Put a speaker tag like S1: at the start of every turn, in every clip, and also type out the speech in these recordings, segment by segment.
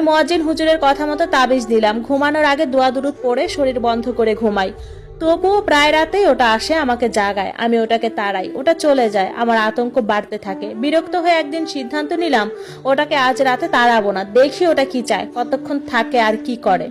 S1: মোয়াজ্জিন হুজুরের কথা মতো তাবিজ দিলাম। ঘুমানোর আগে দোয়া দুরুদ পড়ে শরীর বন্ধ করে ঘুমাই। তবুও প্রায় রাতেই ওটা আসে আমাকে জাগায়। আমি ওটাকে তাড়াই। ওটা চলে যায়। আমার আতঙ্ক বাড়তে থাকে। বিরক্ত হয়ে একদিন সিদ্ধান্ত নিলাম, ওটাকে আজ রাতে তাড়াবো না। দেখি ওটা কি চায়। কতক্ষণ থাকে আর কি করে।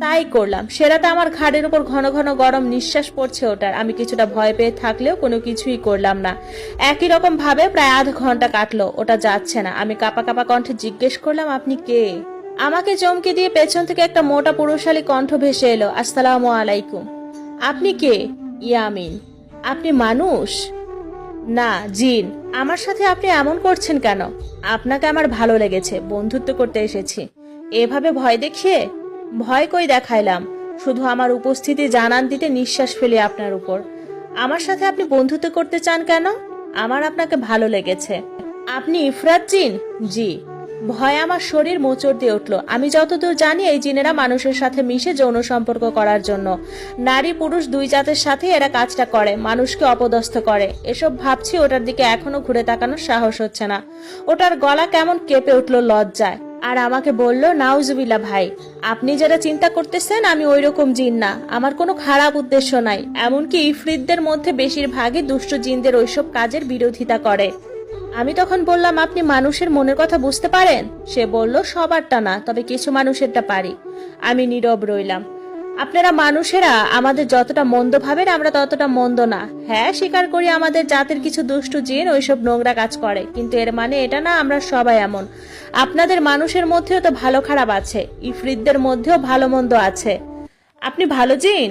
S1: তাই করলাম। সেরাতে আমার ঘাড়ের উপর ঘন ঘন গরম নিঃশ্বাস পড়ছে ওটার। আমি কিছুটা ভয় পেয়ে থাকলেও কোনো কিছুই করলাম না। একই রকম ভাবে প্রায় আধ ঘণ্টা কাটলো। ওটা যাচ্ছে না। আমি কাপা কাপা কণ্ঠে জিজ্ঞেস করলাম, আপনি কে? আমাকে চমকে দিয়ে পেছন থেকে একটা মোটা পুরুষালী কণ্ঠ ভেসে এলো, আসসালামু আলাইকুম। আপনি কে? ইয়ামিন। আপনি মানুষ? না, জিন। আমার সাথে আপনি এমন করছেন কেন? আপনাকে আমার ভালো লেগেছে, বন্ধুত্ব করতে এসেছি। এভাবে ভয় দেখিয়ে? ভয় কই দেখাইলাম? শুধু আমার উপস্থিতি জানান দিতে নিঃশ্বাস ফেলি আপনার উপর। আমার সাথে আপনি বন্ধুত্ব করতে চান কেন? আমার আপনাকে ভালো লেগেছে। আপনি ইফরাত জিন? জি। ভয় আমার শরীর মোচড় দিয়ে উঠল। আমি যতদূর জানি এই জিনেরা মানুষের সাথে মিশে যৌন সম্পর্ক করার জন্য। নারী পুরুষ দুই জাতের সাথে এরা কাজটা করে, মানুষকে অপদস্থ করে। এসব ভাবছি ওটার দিকে এখনও ঘুরে তাকানোর সাহস হচ্ছে না। ওটার গলা কেমন কেঁপে উঠল লজ্জায়। আর আমাকে বলল নাউজুবিল্লা ভাই, আপনি যেটা চিন্তা করতেছেন আমি ওই রকম জিন না। আমার কোনো খারাপ উদ্দেশ্য নাই। এমনকি ইফরিতদের মধ্যে বেশিরভাগই দুষ্ট জিনদের ওইসব কাজের বিরোধিতা করে। আমি তখন বললাম, আপনি মানুষের মনের কথা বুঝতে পারেন? সে বলল, সবারটা না, তবে কিছু মানুষেরটা পারি। আমি নীরব রইলাম। আপনারা মানুষেরা, আমাদের যতটা মন্দ ভাবেন, আমরা ততটা মন্দ না। হ্যাঁ স্বীকার করি, আমাদের জাতের কিছু দুষ্টু জিন ওইসব নোংরা কাজ করে, কিন্তু এর মানে এটা না, আমরা সবাই এমন। আপনাদের মানুষের মধ্যেও তো ভালো খারাপ আছে, ইফরিতদের মধ্যেও ভালো মন্দ আছে। আপনি ভালো জিন?